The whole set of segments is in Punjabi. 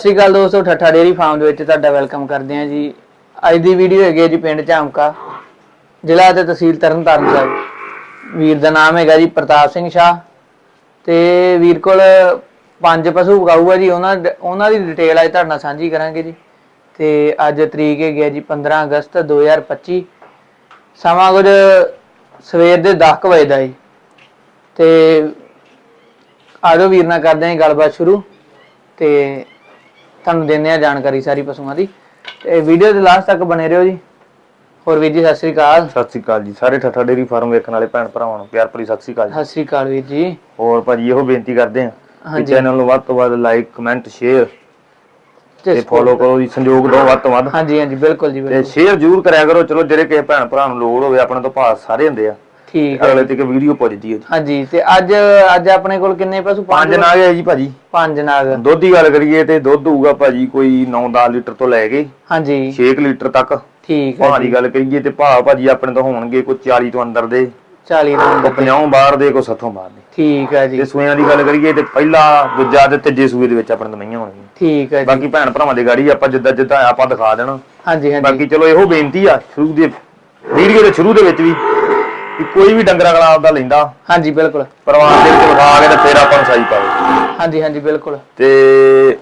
ਸਤਿ ਸ਼੍ਰੀ ਅਕਾਲ ਦੋਸਤੋ, ਠੱਠਾ ਡੇਰੀ ਫਾਰਮ ਦੇ ਵਿੱਚ ਤੁਹਾਡਾ ਵੈਲਕਮ ਕਰਦੇ ਹਾਂ ਜੀ। ਅੱਜ ਦੀ ਵੀਡੀਓ ਹੈਗੀ ਹੈ ਜੀ ਪਿੰਡ ਝਾਮਕਾ, ਜ਼ਿਲ੍ਹਾ ਤੇ ਤਹਿਸੀਲ ਤਰਨਤਾਰਨ ਸਾਹਿਬ। ਵੀਰ ਦਾ ਨਾਮ ਹੈਗਾ ਜੀ ਪ੍ਰਤਾਪ ਸਿੰਘ ਸ਼ਾਹ ਤੇ ਵੀਰ ਕੋਲ ਪੰਜ ਪਸ਼ੂ ਗਾਊ ਹੈ ਜੀ, ਉਹਨਾਂ ਡ- ਉਹਨਾਂ ਦੀ ਡਿਟੇਲ ਅੱਜ ਤੁਹਾਡੇ ਨਾਲ ਸਾਂਝੀ ਕਰਾਂਗੇ ਜੀ। ਤੇ ਅੱਜ ਤਰੀਕ ਹੈਗੀ ਹੈ ਜੀ 15 ਅਗਸਤ 2025 ਸਮਾਂ ਕੁਝ ਸਵੇਰ ਦੇ 10 ਕੁ ਵਜੇ ਦਾ ਜੀ ਤੇ ਆਜੋ ਵੀਰ ਨਾਲ ਕਰਦੇ ਹਾਂ ਜੀ ਗੱਲਬਾਤ ਸ਼ੁਰੂ। ਤੇ ਤੁਹਾਨੂੰ ਦਿੰਦੇ ਆ ਜਾਣਕਾਰੀ ਸਾਰੀ ਪਸ਼ੂਆਂ ਦੀ। ਤੇ ਵੀਡੀਓ ਦੇ ਲਾਸਟ ਤੱਕ ਬਣੇ ਰਹੋ ਜੀ। ਹੋਰ ਵੀਰ ਜੀ ਸਤਿ ਸ੍ਰੀ ਅਕਾਲ। ਸਤਿ ਸ੍ਰੀ ਅਕਾਲ ਜੀ। ਸਾਰੇ ਠੱਠਾ ਡੇਰੀ ਫਾਰਮ ਵੇਖਣ ਵਾਲੇ ਭੈਣ ਭਰਾਵਾਂ ਨੂੰ ਪਿਆਰ ਭਰੀ ਸਤਿ ਸ੍ਰੀ ਅਕਾਲ ਜੀ। ਸਤਿ ਸ੍ਰੀ ਅਕਾਲ ਵੀਰ ਜੀ। ਹੋਰ ਭਾਜੀ ਇਹੋ ਬੇਨਤੀ ਕਰਦੇ ਹਾਂ ਕਿ ਹਾਂਜੀ। ਚੈਨਲ ਨੂੰ ਵੱਧ ਤੋਂ ਵੱਧ ਲਾਈਕ ਕਮੈਂਟ ਸ਼ੇਅਰ ਤੇ ਤੇ ਫੋਲੋ ਕਰੋ ਜੀ ਸੰਯੋਗ ਦਿਓ ਵੱਧ ਤੋਂ ਵੱਧ। ਹਾਂਜੀ ਹਾਂਜੀ ਬਿਲਕੁਲ ਜੀ ਤੇ ਬਿਲਕੁਲ। ਸ਼ੇਅਰ ਜ਼ਰੂਰ ਕਰਿਆ ਕਰੋ। ਚਲੋ ਜਿਹੜੇ ਕਿਸੇ ਭੈਣ ਭਰਾ ਨੂੰ ਲੋੜ ਹੋਵੇ ਆਪਣੇ ਤੋਂ ਭਾਅ ਸਾਰੇ ਹੁੰਦੇ ਆ। ਠੀਕ ਹੈ ਅਗਲੇ ਤੱਕ ਵੀਡੀਓ ਪਹੁੰਚਦੀ ਹੈ ਜੀ ਹਾਂਜੀ ਤੇ ਅੱਜ ਅੱਜ ਆਪਣੇ ਕੋਲ ਕਿੰਨੇ ਪਸ਼ੂ ਪੰਜ ਨਾਗ ਹੈ ਜੀ ਭਾਜੀ। ਪੰਜ ਨਾਗ। ਦੁੱਧ ਦੀ ਗੱਲ ਕਰੀਏ ਤੇ ਦੁੱਧ ਹੋਊਗਾ ਭਾਜੀ ਕੋਈ 9-10 ਲੀਟਰ ਤੋਂ ਲੈ ਕੇ ਹਾਂਜੀ। 6 ਲੀਟਰ ਤੱਕ। ਠੀਕ ਹੈ ਭਾਅ ਦੀ ਗੱਲ ਕਰੀਏ ਤੇ ਭਾਅ ਭਾਜੀ ਆਪਣੇ ਤੋਂ ਹੋਣਗੇ ਕੋਈ 40 ਤੋਂ ਅੰਦਰ ਦੇ। 40 ਕੋਈ ਨੰਬਰ 50 ਬਾਹਰ ਦੇ ਕੋਈ 60 ਬਾਹਰ ਦੇ। ਠੀਕ ਹੈ ਜੀ। ਤੇ ਸੂਆਂ ਦੀ ਗੱਲ ਕਰੀਏ ਤੇ ਪਹਿਲਾ ਦੂਜਾ ਤੇ ਤੀਜੇ ਸੂਏ ਦੇ ਵਿੱਚ ਆਪਣੇ ਦਵਾਈਆਂ ਹੋਣਗੀਆਂ। ਠੀਕ ਹੈ ਜੀ। ਬਾਕੀ ਭੈਣ ਭਰਾਵਾਂ ਦੀ ਗਾੜੀ ਆਪਾਂ ਜਿੱਦਾਂ ਜਿੱਦਾਂ ਆਪਾਂ ਦਿਖਾ ਦੇਣਾ। ਹਾਂਜੀ ਹਾਂਜੀ। ਬਾਕੀ ਚਲੋ ਇਹੋ ਬੇਨਤੀ ਆ ਸ਼ੁਰੂ ਦੇ ਵੀਡੀਓ ਦੇ ਸ਼ੁਰੂ ਦੇ ਵਿੱਚ ਵੀ ਕਿ ਕੋਈ ਵੀ ਡੰਗਰਾ ਗਲਾ ਆਪਦਾ ਲੈਂਦਾ। ਹਾਂਜੀ ਬਿਲਕੁਲ। ਪਰਿਵਾਰ ਦੇ ਵਿੱਚ ਵਿਖਾ ਕੇ ਤੇ ਫਿਰ ਆਪਾਂ ਨੂੰ ਸਾਈ ਪਾਵੇ। ਹਾਂਜੀ ਹਾਂਜੀ ਬਿਲਕੁਲ। ਤੇ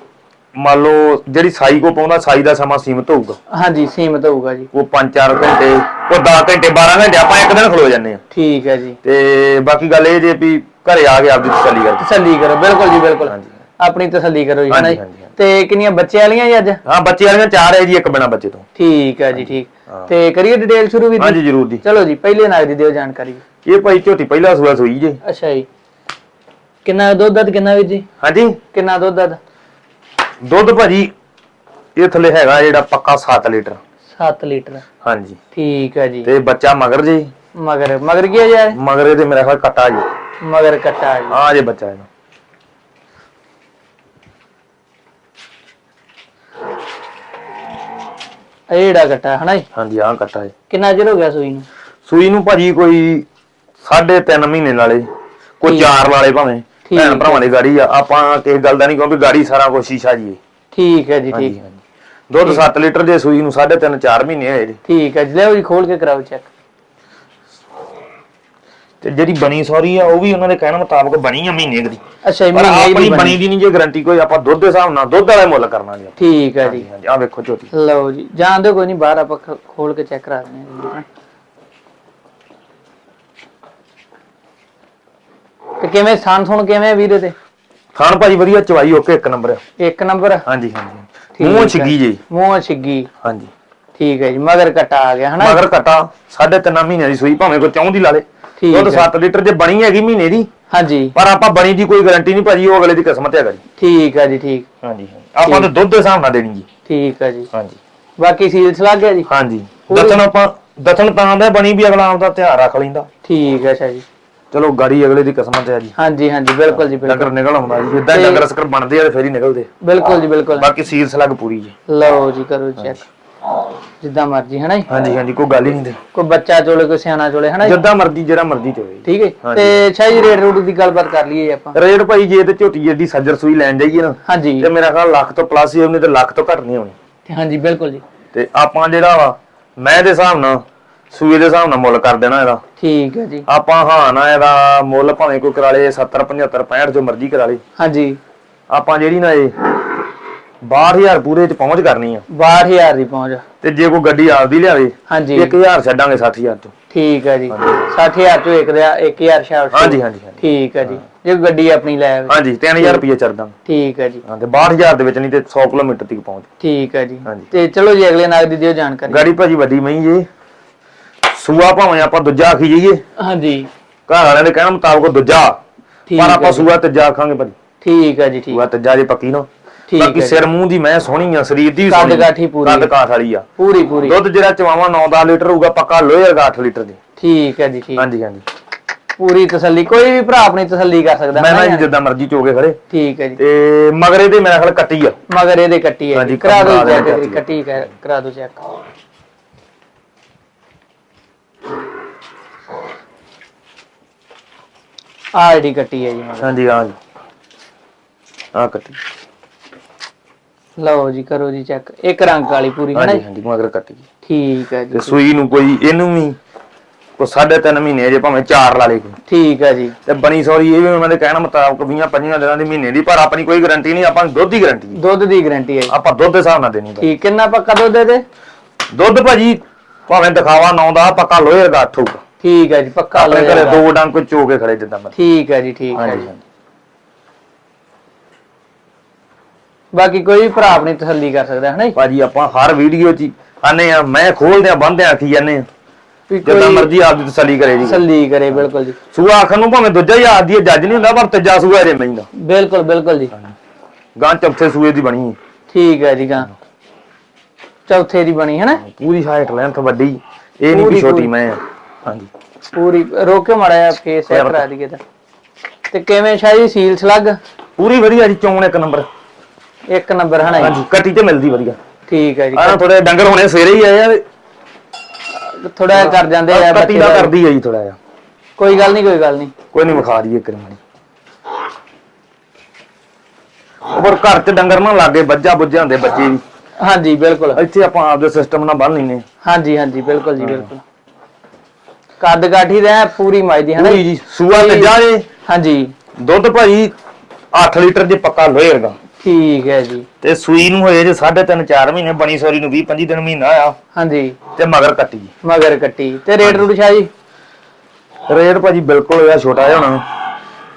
ਮੰਨ ਲਓ ਜਿਹੜੀ ਸਾਈ ਕੋ ਪਾਉਂਦਾ ਸਾਈ ਦਾ ਸਮਾਂ ਸੀਮਤ ਹੋਊਗਾ। ਹਾਂਜੀ ਸੀਮਤ ਹੋਊਗਾ ਜੀ। ਉਹ 5-4 ਘੰਟੇ ਉਹ 10 ਘੰਟੇ 12 ਘੰਟੇ ਆਪਾਂ ਇੱਕ ਦਿਨ ਖਲੋ ਜਾਂਦੇ ਆ ਠੀਕ ਹੈ ਜੀ। ਤੇ ਬਾਕੀ ਗੱਲ ਇਹ ਜੇ ਵੀ ਘਰੇ ਆ ਕੇ ਆਪਦੀ ਤਸੱਲੀ ਕਰਕੇ ਤਸੱਲੀ ਕਰੋ ਬਿਲਕੁਲ ਜੀ ਬਿਲਕੁਲ। ਆਪਣੀ ਤਸੱਲੀ ਕਰੋ ਜੀ ਹਾਂਜੀ। ਤੇ ਕਿੰਨੀਆਂ ਬੱਚੇ ਵਾਲੀਆਂ ਜੀ ਅੱਜ? ਹਾਂ ਬੱਚੇ ਵਾਲੀਆਂ ਚਾਰ ਹੈ ਜੀ ਇੱਕ ਬਿਨਾ ਬੱਚੇ ਤੋਂ। ਠੀਕ ਹੈ ਜੀ ਠੀਕ। ਹਾਂ। ਤੇ ਕਰੀਏ ਡਿਟੇਲ ਸ਼ੁਰੂ ਵੀ ਹਾਂਜੀ ਜਰੂਰ ਜੀ ਚਲੋ ਜੀ ਪਹਿਲੇ ਨਾਗ ਦੀ ਦਿਓ ਜਾਣਕਾਰੀ। ਇਹ ਭਾਈ ਝੋਟੀ ਪਹਿਲਾ ਸੂਆ ਸੂਈ ਜੇ। ਅੱਛਾ ਜੀ। ਕਿੰਨਾ ਦੁੱਧ ਦੱਦ ਕਿੰਨਾ ਵੀਰ ਜੀ? ਹਾਂਜੀ। ਕਿੰਨਾ ਦੁੱਧ ਦੱਦ ਦੁੱਧ ਭਾਜੀ ਇਹ ਥੱਲੇ ਹੈਗਾ ਜਿਹੜਾ ਪੱਕਾ 7 ਲੀਟਰ। 7 ਲੀਟਰ। ਹਾਂਜੀ। ਠੀਕ ਹੈ ਜੀ। ਤੇ ਬੱਚਾ ਮਗਰ ਜੀ। ਮਗਰ ਮਗਰ ਕੀ ਹੈ ਯਾਰ ਮਗਰ ਇਹਦੇ ਮੇਰਾ ਖਿਆਲ ਕੱਟਾ ਜੀ। ਮਗਰ ਕੱਟਾ ਜੀ। ਆ ਜੇ ਬੱਚਾ ਇਹਦਾ। ਇਹ ਜਿਹੜਾ ਕੱਟਾ ਹਨਾ ਜੀ? ਹਾਂਜੀ ਆਹ ਕੱਟਾ ਜੀ। ਕਿੰਨਾ ਚਿਰ ਹੋ ਗਿਆ ਸੂਈ ਨੂੰ? ਸੂਈ ਨੂੰ ਭਾਜੀ ਕੋਈ 3.5 ਮਹੀਨੇ ਨਾਲੇ ਕੋਈ ਠੀਕ। 4 ਨਾਲੇ ਭਾਵੇਂ। ਠੀਕ ਭੈਣ ਹੈ। ਭਰਾਵਾਂ ਦੀ ਗਾੜੀ ਆ ਆਪਾਂ ਕਿਸੇ ਗੱਲ ਦਾ ਨਹੀਂ ਕਿਉਂਕਿ ਗਾੜੀ ਸਾਰਾ ਕੁਛ ਸ਼ੀਸ਼ਾ ਜੀ ਹੈ। ਠੀਕ ਹੈ ਜੀ ਠੀਕ। ਹਾਂਜੀ ਦੁੱਧ 7 ਲੀਟਰ ਦੇ ਸੂਈ ਨੂੰ 3.5 4 ਮਹੀਨੇ ਹੋਏ ਜੀ। ਠੀਕ ਹੈ ਜੀ। ਲਿਓ ਜੀ ਖੋਲ ਕੇ ਕਰਾਓ ਚੈੱਕ। ਤੇ ਜਿਹੜੀ ਬਣੀ ਸੌਰੀ ਆ ਉਹ ਵੀ ਉਹਨਾਂ ਦੇ ਕਹਿਣ ਮੁਤਾਬਕ ਬਣੀ ਆ ਮਹੀਨੇ ਕੁ ਦੀ। ਅੱਛਾ ਪਰ ਮਹੀਨੇ ਆਪਣੀ ਦੀ ਬਣੀ। ਬਣੀ ਦੀ ਨਹੀਂ ਜੇ ਗਾਰੰਟੀ ਕੋਈ ਆਪਾਂ ਦੁੱਧ ਦੇ ਹਿਸਾਬ ਨਾਲ ਦੁੱਧ ਵਾਲਾ ਮੁੱਲ ਕਰਨਾ ਜੀ। ਠੀਕ ਹੈ ਜੀ। ਹਾਂਜੀ ਆ ਵੇਖੋ ਝੋਟੀ। ਲਓ ਜੀ ਜਾਣ ਦਿਓ ਕੋਈ ਨਹੀਂ ਬਾਹਰ ਆਪਾਂ ਖ- ਖੋਲ ਕੇ ਚੈੱਕ ਕਰਾ ਦਿੰਦੇ ਹਾਂ ਤੇ ਕਿਵੇਂ ਸਾਨ ਸੁਣ ਕਿਵੇਂ ਵੀਰੇ ਤੇ? ਖਾਣ ਭਾਜੀ ਵਧੀਆ ਚਵਾਈ ਓਕੇ ਇੱਕ ਨੰਬਰ ਆ। ਇੱਕ ਨੰਬਰ? ਹਾਂਜੀ ਹਾਂਜੀ। ਠੀਕ ਮੂੰਹ ਹੈ। ਛਿੱਗੀ ਜੀ। ਮੂੰਹ ਛਿੱਗੀ। ਹਾਂਜੀ। ਠੀਕ ਹੈ ਜੀ ਮਗਰ ਕਟਾ ਆ ਗਿਆ ਹਨਾ? ਮਗਰ ਕਟਾ ਸਾਢੇ ਤਿੰਨ ਮਹੀਨਿਆਂ ਦੀ ਸੂਈ ਭਾਵੇਂ ਕੋਈ ਚੌਂ ਦੀ ਲਾ ਲੇ। ਠੀਕ ਦੁੱਧ ਹੈ। 7 ਲੀਟਰ ਜੇ ਬਣੀ ਹੈਗੀ ਮਹੀਨੇ ਦੀ ਹਾਂਜੀ। ਪਰ ਆਪਾਂ ਬਣੀ ਦੀ ਕੋਈ ਗਾਰੰਟੀ ਨਹੀਂ ਭਾਜੀ ਉਹ ਅਗਲੇ ਦੀ ਕਿਸਮਤ ਹੈਗਾ ਜੀ। ਠੀਕ ਹੈ ਜੀ ਠੀਕ। ਹਾਂਜੀ ਆਪਾਂ ਤਾਂ ਦੁੱਧ ਦੇ ਹਿਸਾਬ ਨਾਲ ਦੇਣੀ ਜੀ। ਠੀਕ ਹੈ ਜੀ। ਹਾਂਜੀ। ਬਾਕੀ ਸੀਲਸ ਲੱਗ ਗਿਆ ਜੀ? ਹਾਂਜੀ। ਦਤਨ ਆਪਾਂ ਦਤਨ ਤਾਂ ਦਾ ਬਣੀ ਵੀ ਅਗਲਾ ਆਪਦਾ ਧਿਆਨ ਰੱਖ ਲੈਂਦਾ। ਠੀਕ ਹੈ ਅੱਛਾ ਜੀ। ਚਲੋ ਗਾੜੀ ਅਗਲੇ ਦੀ ਕਿਸਮਤ ਹੈ ਜੀ। ਹਾਂਜੀ ਹਾਂਜੀ ਬਿਲਕੁਲ ਜੀ ਬਿਲਕੁਲ। ਡੰਗਰ ਨਿਕਲ ਆਉਂਦਾ ਜੀ। ਜਿੱਦਾਂ ਤੇ- ਡੰਗਰ ਸਕਰ ਬਣਦੇ ਆ ਤੇ ਫੇਰ ਹੀ ਨਿਕਲਦੇ। ਬਿਲਕੁਲ ਜੀ ਬਿਲਕੁਲ। ਬਾਕੀ ਸੀਲ ਸਲੱਗ ਪੂਰੀ ਜੀ। ਲਓ ਜੀ ਕਰੋ ਚੈੱਕ ਜਿੱਦਾਂ ਮਰਜ਼ੀ ਹਨਾ ਜੀ? ਹਾਂਜੀ ਹਾਂਜੀ ਕੋਈ ਗੱਲ ਹੀ ਨਹੀਂ ਤੇ। ਕੋਈ ਬੱਚਾ ਚੋਲੇ ਕੋਈ ਸਿਆਣਾ ਚੋਲੇ ਹਨਾ ਜੀ? ਜਿੱਦਾਂ ਮਰਜ਼ੀ ਜਿਹੜਾ ਮਰਜ਼ੀ ਚੋਵੇ ਠੀਕ ਹੈ ਹਾਂਜੀ। ਤੇ ਅੱਛਾ ਜੀ ਰੇਟ ਰੂਟ ਦੀ ਗੱਲਬਾਤ ਕਰ ਲਈਏ ਆਪਾਂ। ਰੇਟ ਭਾਈ ਜੇ ਤੇ ਝੋਟੀ ਜਿਹੜੀ ਸੱਜਰ ਸੂਈ ਲੈਣ ਜਾਈਏ ਨਾ ਹਾਂਜੀ। ਤੇ ਮੇਰਾ ਖਿਆਲ ਲੱਖ ਤੋਂ ਪਲੱਸ ਹੀ ਉਹਨੇ ਤੇ ਲੱਖ ਤੋਂ ਘੱਟ ਨਹੀਂ ਹੋਣੀ। ਤੇ ਹਾਂਜੀ ਬਿਲਕੁਲ ਜੀ। ਤੇ ਆਪਾਂ ਜਿਹੜਾ ਵਾ ਮੈਂ ਦੇ ਹਿਸਾਬ ਨਾਲ ਸੂਏ ਦੇ ਹਿਸਾਬ ਨਾਲ ਮੁੱਲ ਕਰ ਦੇਣਾ ਇਹਦਾ। ਠੀਕ ਹੈ ਜੀ। ਆਪਾਂ ਹਾਂ ਨਾ ਇਹਦਾ ਮੁੱਲ ਭਾਵੇਂ ਕੋਈ ਕਰਾ ਲੇ 70 75 65 ਜੋ ਮਰਜ਼ੀ ਕਰਾ ਲੇ ਹਾਂਜੀ। ਆਪਾਂ ਜਿਹੜੀ ਨਾ ਇਹ 12000 ਪੂਰੇ ਚ ਪਹੁੰਚ ਕਰਨੀ ਆ। 62000 ਦੀ ਪਹੁੰਚ। ਤੇ ਜੇ ਕੋਈ ਗੱਡੀ ਆਪਦੀ ਲਿਆਵੇ ਹਾਂਜੀ। 1000 ਛੱਡਾਂਗੇ 60000 ਤੋਂ। ਠੀਕ ਹੈ ਜੀ। 60000 ਚੋਂ ਇੱਕ ਦਾ 1000 ਸ਼ਾਟ ਹਾਂਜੀ ਹਾਂਜੀ ਹਾਂਜੀ। ਠੀਕ ਹੈ। ਜੀ ਜੇ ਗੱਡੀ ਆਪਣੀ ਲੈ ਆਵੇ। ਹਾਂਜੀ 3000 ਰੁਪਏ ਛੱਡ ਦਾਂਗੇ। ਠੀਕ ਹੈ ਜੀ। ਹਾਂ ਤੇ 62000 ਦੇ ਵਿੱਚ ਨਹੀਂ ਤੇ 100 ਕਿਲੋਮੀਟਰ ਤੱਕ ਪਹੁੰਚ। ਠੀਕ ਹੈ ਜੀ। ਤੇ ਚਲੋ ਜੀ ਅਗਲੇ ਨਾਗ ਦੀ ਦਿਓ ਜਾਣਕਾਰੀ। ਗਾੜੀ ਭਾਜੀ ਵੱਡੀ ਮਈ ਜੇ। ਸੂਆ ਭਾਵੇਂ ਆਪਾਂ ਦੂਜਾ ਆਖੀ ਜਾਈਏ। ਹਾਂਜੀ। ਘਰ ਵਾਲਿਆਂ ਦੇ ਕਹਿਣ ਮੁਤਾਬਕ ਦੂਜਾ। ਪਰ ਆਪਾਂ ਜੀ। ਸੂਆ ਤੀਜਾ ਆਖਾਂਗੇ ਭਾਜੀ। ਠੀਕ ਹੈ ਜੀ ਠੀਕ। ਸੂਆ ਤੀਜਾ ਜੇ ਪੱਕੀ ਨਾ। ਠੀਕ ਬਾਕੀ ਹੈ ਸਿਰ ਮੂੰਹ ਦੀ ਮੈਂ ਸੋਹਣੀ ਆ ਸਰੀਰ ਦੀ ਵੀ ਕੱਦ ਸੋਹਣੀ ਕਾਠੀ ਪੂਰੀ। ਕੱਦ ਕਾਠ ਵਾਲੀ ਆ। ਪੂਰੀ ਪੂਰੀ। ਦੁੱਧ ਜਿਹੜਾ ਚਵਾਵਾ 9-10 ਲੀਟਰ ਹੋਊਗਾ ਪੱਕਾ ਲੋਹੇ ਦਾ 8 ਲੀਟਰ ਦੀ। ਠੀਕ ਹੈ ਜੀ ਠੀਕ। ਹਾਂਜੀ ਹਾਂਜੀ। ਪੂਰੀ ਤਸੱਲੀ। ਕੋਈ ਵੀ ਭਰਾ ਆਪਣੀ ਤਸੱਲੀ ਕਰ ਸਕਦਾ। ਮੈਂ ਨਾ ਜੀ? ਜਿੱਦਾਂ ਮਰਜ਼ੀ ਚੋਗੇ ਖੜੇ। ਠੀਕ ਹੈ ਜੀ। ਤੇ ਮਗਰੇ ਦੇ ਮੇਰਾ ਖਿਆਲ ਕੱਟੀ ਆ। ਮਗਰ ਇਹਦੇ ਕੱਟੀ ਹੈ ਹਾਂਜੀ, ਜੀ ਕਰਾ ਦਿਓ ਕਰਾ ਦਿਓ ਚੈੱਕ ਕੱਟੀ। ਕੱਟੀ ਕਰ- ਕਰਾ ਦਿਓ ਚੈੱਕ। ਆਹ ਜਿਹੜੀ ਕੱਟੀ ਹੈ ਜੀ ਮਗਰ। ਹਾਂਜੀ ਹਾਂ ਜੀ। ਆ ਕੱਟੀ। ਲਓ ਜੀ ਕਰੋ ਜੀ ਚੈੱਕ ਇੱਕ ਰੰਗ ਵਾਲੀ ਪੂਰੀ ਹੈ ਨਾ ਹਾਂਜੀ ਜੀ? ਹਾਂਜੀ ਮਗਰ ਕੱਟੀ। ਜੀ ਠੀਕ ਹੈ ਜੀ ਤੇ ਸੂਈ ਨੂੰ ਕੋਈ ਇਹਨੂੰ ਵੀ ਕੋ ਸਾਢੇ ਤਿੰਨ ਮਹੀਨੇ ਜੇ ਭਾਵੇਂ ਚਾਰ ਲਾ ਲੇ ਕੋਈ। ਠੀਕ ਹੈ ਜੀ। ਤੇ ਬਣੀ ਸੌਰੀ ਇਹ ਵੀ ਉਹਨਾਂ ਦੇ ਕਹਿਣ ਮੁਤਾਬਕ 20 25 ਦਿਨਾਂ ਦੀ ਮਹੀਨੇ ਦੀ ਪਰ ਆਪਣੀ ਕੋਈ ਗਾਰੰਟੀ ਨਹੀਂ ਆਪਾਂ ਨੂੰ ਦੁੱਧ ਦੀ ਗਾਰੰਟੀ ਹੈ। ਦੁੱਧ ਦੀ ਗਾਰੰਟੀ ਹੈ ਜੀ। ਆਪਾਂ ਦੁੱਧ ਦੇ ਹਿਸਾਬ ਨਾਲ ਦੇਣੀ ਭਾਈ ਠੀਕ ਕਿੰਨਾ ਪੱਕਾ ਦੁੱਧ ਦੇ ਦੁੱਧ ਭਾਜੀ ਭਾਵੇਂ ਦਿਖਾਵਾ ਨੌ ਦਾ ਪੱਕਾ ਲੋਹੇ ਦਾ ਹੋਊਗਾ। ਠੀਕ ਹੈ ਜੀ ਪੱਕਾ ਆਪਣੇ ਲੈ ਘਰੇ ਦੋ। ਡੰਗ ਕੋ ਚੋ ਕੇ ਖੜੇ ਜਿੱਦਾਂ ਮੈਂ ਠੀਕ ਹੈ ਜੀ ਠੀਕ ਹੈ ਹਾਂਜੀ ਜੀ। ਹਾਂਜੀ। ਬਾਕੀ ਕੋਈ ਵੀ ਭਰਾ ਆਪਣੀ ਤਸੱਲੀ ਕਰ ਸਕਦਾ ਹੈ ਨਾ ਜੀ? ਭਾਜੀ ਆਪਾਂ ਹਰ ਵੀਡੀਓ 'ਚ ਹੀ ਆਨੇ ਆ ਮੈਂ ਖੋਲਦੇ ਆ ਬੰਦੇ ਆਖੀ ਜਾਂਦੇ ਆ। ਵੀ ਜਿੱਦਾਂ ਕੋਈ ਮਰਜ਼ੀ ਆਪਦੀ ਤਸੱਲੀ ਕਰੇ ਜੀ। ਤਸੱਲੀ ਕਰੇ ਬਿਲਕੁਲ ਜੀ। ਸੂਆ ਆਖਣ ਨੂੰ ਭਾਵੇਂ ਦੂਜਾ ਹੀ ਆਖਦੀ ਹੈ ਜੱਜ ਨਹੀਂ ਹੁੰਦਾ ਪਰ ਤੀਜਾ ਸੂਆ ਜੇ ਮਹਿੰਦਾ ਬਿਲਕੁਲ ਬਿਲਕੁਲ ਜੀ। ਗਾਂ ਚੌਥੇ ਸੂਏ ਦੀ ਬਣੀ। ਹੈ। ਠੀਕ ਹੈ ਜੀ ਗਾ ਚੌਥੇ ਦੀ ਬਣੀ ਹੈ ਨਾ ਪੂਰੀ ਹਾਈਟ ਲੈਂਥ ਵੱਡੀ। ਇਹ ਨਹੀਂ ਪੂਰੀ- ਕਿ ਛੋਟੀ ਪੂਰੀ। ਮੈਂ ਆ। ਹਾਂਜੀ। ਪੂਰੀ ਜਿਹਾ ਫੇਸ ਚੈੱਕ ਯਾਰ। ਕਰਾ ਦਈਏ ਤਾਂ। ਤੇ ਕਿਵੇਂ ਸ਼ਾਹੀ ਸੀਲ ਸਲੱਗ ਪੂਰੀ ਵਧੀਆ ਜੀ ਚੋਣ ਇੱਕ ਨੰਬਰ। ਇੱਕ ਨੰਬਰ ਹਨਾ ਜੀ? ਹਾਂਜੀ ਕੱਟੀ ਤੇ ਮਿਲਦੀ ਵਧੀਆ। ਠੀਕ ਹੈ ਜੀ ਆਹ ਥੋੜੇ ਡੰਗਰ ਹੋਣੇ ਸਵੇਰੇ ਹੀ ਆਏ ਆ ਥੋੜਾ ਕਰ ਜਾਂਦੇ ਆ ਕੱਟੀ ਬੱਚੇ ਦਾ ਦਾ। ਕਰਦੀ ਹੈ ਜੀ ਥੋੜਾ ਜਿਹਾ। ਕੋਈ ਗੱਲ ਨਹੀਂ ਕੋਈ ਗੱਲ ਨਹੀਂ। ਕੋਈ ਨਹੀਂ ਵਿਖਾ ਦਈਏ ਇੱਕ ਵਾਰੀ। ਉਪਰ ਘਰ ਚ ਡੰਗਰ ਨਾ ਲਾਗੇ ਬੱਜਾ ਬੁੱਝੇ ਹੁੰਦੇ ਬੱਚੇ ਵੀ। ਹਾਂਜੀ ਬਿਲਕੁਲ। ਇੱਥੇ ਆਪਾਂ ਆਪਦੇ ਸਿਸਟਮ ਨਾਲ ਬੰਨ ਲੈਨੇ ਹਾਂਜੀ ਹਾਂਜੀ ਬਿਲਕੁਲ ਜੀ ਬਿਲਕੁਲ। ਕੱਦ ਕਾਠੀ ਦਾ ਪੂਰੀ ਜੀ ਸੂਆ ਤੇ ਜੇ ਹਾਂਜੀ। ਦੁੱਧ ਭਾਈ 8 ਲੀਟਰ ਜੇ ਪੱਕਾ ਲੋਹੇ ਵਰਗਾ। ਠੀਕ ਹੈ ਜੀ। ਤੇ ਸੂਈ ਨੂੰ ਹੋਏ ਜੇ 3.5 4 ਮਹੀਨੇ ਬਣੀ ਸੋਰੀ ਨੂੰ 20 25 ਦਿਨ ਮਹੀਨਾ ਆ। ਹਾਂਜੀ। ਤੇ ਮਗਰ ਕੱਟੀ। ਮਗਰ ਕੱਟੀ। ਤੇ rate route Shah ji? Rate ਭਾਜੀ ਬਿਲਕੁਲ ਇਹ ਛੋਟਾ ਜਿਹਾ ਹੋਣਾ।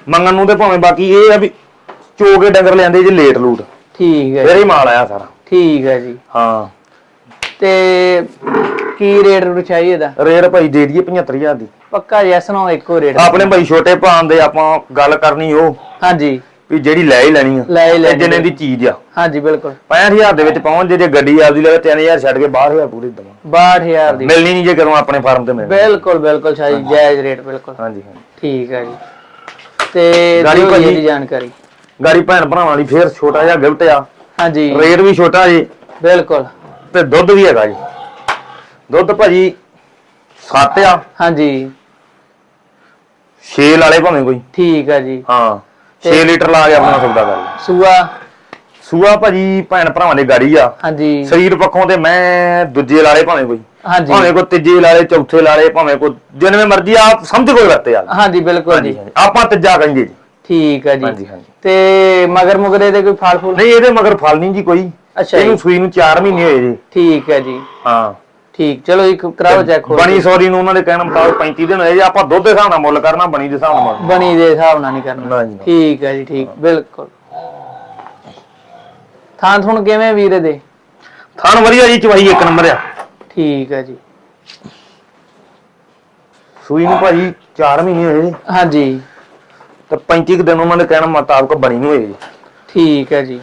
ਮੰਗਣ ਨੂੰ ਤੇ ਭਾਵੇਂ ਬਾਕੀ ਇਹ ਆ ਵੀ ਚੋ ਕੇ ਡੰਗਰ ਲਿਆਂਦੇ ਜੇ ਲੇਟ ਲੂਟ। ਠੀਕ ਹੈ ਫਿਰ ਹੀ ਮਾਲ ਆਇਆ ਸਾਰਾ। ਠੀਕ ਹੈ ਜੀ। ਹਾਂ। ਤੇ ਕੀ ਰੇਟ ਰੂਟ ਚਾਹੀਏ ਇਹਦਾ? ਰੇਟ ਭਾਈ ਦੇ ਦਈਏ 75000 ਦੀ। ਪੱਕਾ ਯੈਸ ਨੋ ਇੱਕੋ ਰੇਟ। ਆਪਣੇ ਭਾਈ ਛੋਟੇ ਭਾਂ ਦੇ ਆਪਾਂ ਗੱਲ ਕਰਨੀ ਉਹ। ਹਾਂਜੀ। ਵੀ ਜਿਹੜੀ ਲੈ ਹੀ ਲੈਣੀ ਆ ਲੈ ਹੀ ਲੈਣੀ ਤੇ ਜਿੰਨੇ ਦੀ ਚੀਜ਼ ਆ। ਹਾਂਜੀ ਬਿਲਕੁਲ। 65000 ਦੇ ਵਿੱਚ ਪਹੁੰਚ ਜੇ ਜੇ ਗੱਡੀ ਆਪਦੀ ਲਵੇ 3000 ਛੱਡ ਕੇ 12000 ਪੂਰੀ ਦਵਾਂ। 62000 ਦੀ। ਮਿਲਣੀ ਨਹੀਂ ਜੇ ਕਰੋ ਆਪਣੇ ਫਾਰਮ ਤੇ ਮਿਲਣੀ। ਬਿਲਕੁਲ ਬਿਲਕੁਲ ਸ਼ਾਹ ਜਾਇਜ਼ ਰੇਟ ਬਿਲਕੁਲ। ਹਾਂਜੀ ਹਾਂਜੀ। ਠੀਕ ਹੈ ਜੀ। ਤੇ ਗਾੜੀ ਭਾਜੀ। ਇਹਦੀ ਜਾਣਕਾਰੀ। ਗਾੜੀ ਭੈਣ ਭਰਾਵਾਂ ਲਈ ਫੇਰ ਛੋਟਾ ਜਿਹਾ ਗਿਫਟ ਆ। ਹਾਂਜੀ। ਰੇਟ ਵੀ ਛੋਟਾ ਜੀ। ਬਿਲਕੁਲ। ਤੇ ਦੁੱਧ ਵੀ ਹੈਗਾ ਜੀ। ਦੁੱਧ ਭਾਜੀ 7 ਆ। ਹਾਂਜੀ। 6 ਲਾਲੇ ਭਾਵੇਂ ਕੋਈ। ਠੀਕ ਹੈ ਜੀ। ਹਾਂ। 6 ਲੀਟਰ ਲਾ ਕੇ ਆਪਣਾ ਸੌਦਾ ਕਰ ਲਿਆ। ਸੂਆ? ਸੂਆ ਭਾਜੀ ਭੈਣ ਭਰਾਵਾਂ ਦੀ ਗਾੜੀ ਆ। ਹਾਂਜੀ। ਸਰੀਰ ਪੱਖੋਂ ਤੇ ਮੈਂ ਦੂਜੇ ਲਾਲੇ ਭਾਵੇਂ ਕੋਈ। ਹਾਂਜੀ। ਭਾਵੇਂ ਕੋਈ ਤੀਜੇ ਲਾਲੇ ਚੌਥੇ ਲਾਲੇ ਭਾਵੇਂ ਕੋਈ ਜਿੰਨੇ ਮਰਜ਼ੀ ਆਪ ਸਮਝ ਕੋਈ ਵਰਤੇ ਆ। ਹਾਂਜੀ ਬਿਲਕੁਲ ਜੀ। ਆਪਾਂ ਤੀਜਾ ਕਹਿੰਦੇ ਜੀ। ਠੀਕ ਹੈ ਜੀ। ਹਾਂਜੀ ਹਾਂਜੀ। ਤੇ ਮਗਰ ਮੁਗਰੇ ਦੇ ਕੋਈ ਫਲ ਫੁੱਲ? ਨਹੀਂ ਇਹਦੇ ਮਗਰ ਫਲ ਨਹੀਂ ਜੀ ਕੋਈ। ਅੱਛਾ ਇਹਨੂੰ ਸੂਈ ਨੂੰ 4 ਮਹੀਨੇ ਹੋਏ ਜੀ। ਠੀਕ ਹੈ ਜੀ। ਹਾਂ। ਠੀਕ ਚਲੋ ਇੱਕ ਕਰਾਓ ਚੈੱਕ ਹੋ ਬਣੀ ਸੌਰੀ ਨੂੰ ਉਹਨਾਂ ਦੇ ਕਹਿਣ ਮੁਤਾਬਕ 35 ਦਿਨ ਹੋਏ ਜੀ ਆਪਾਂ ਦੁੱਧ ਦੇ ਹਿਸਾਬ ਨਾਲ ਮੁੱਲ ਕਰਨਾ ਬਣੀ ਦੇ ਹਿਸਾਬ ਨਾਲ ਬਣੀ ਦੇ ਹਿਸਾਬ ਨਾਲ ਨਹੀਂ ਕਰਨਾ। ਜੀ। ਠੀਕ ਹੈ ਜੀ ਠੀਕ ਬਿਲਕੁਲ। ਥਾਂ ਥੁਣ ਕਿਵੇਂ ਵੀਰੇ ਦੇ? ਥਣ ਵਧੀਆ ਜੀ ਚਵਾਈ ਇੱਕ ਨੰਬਰ ਆ। ਠੀਕ ਹੈ ਜੀ। ਸੂਈ ਨੂੰ ਭਾਜੀ 4 ਮਹੀਨੇ ਹੋਏ ਜੀ ਹਾਂਜੀ। ਤੇ 35 ਕੁ ਦਿਨ ਉਹਨਾਂ ਦੇ ਕਹਿਣ ਮੁਤਾਬਕ ਬਣੀ ਨੂੰ ਹੋਏ ਜੀ। ਠੀਕ ਹੈ ਜੀ।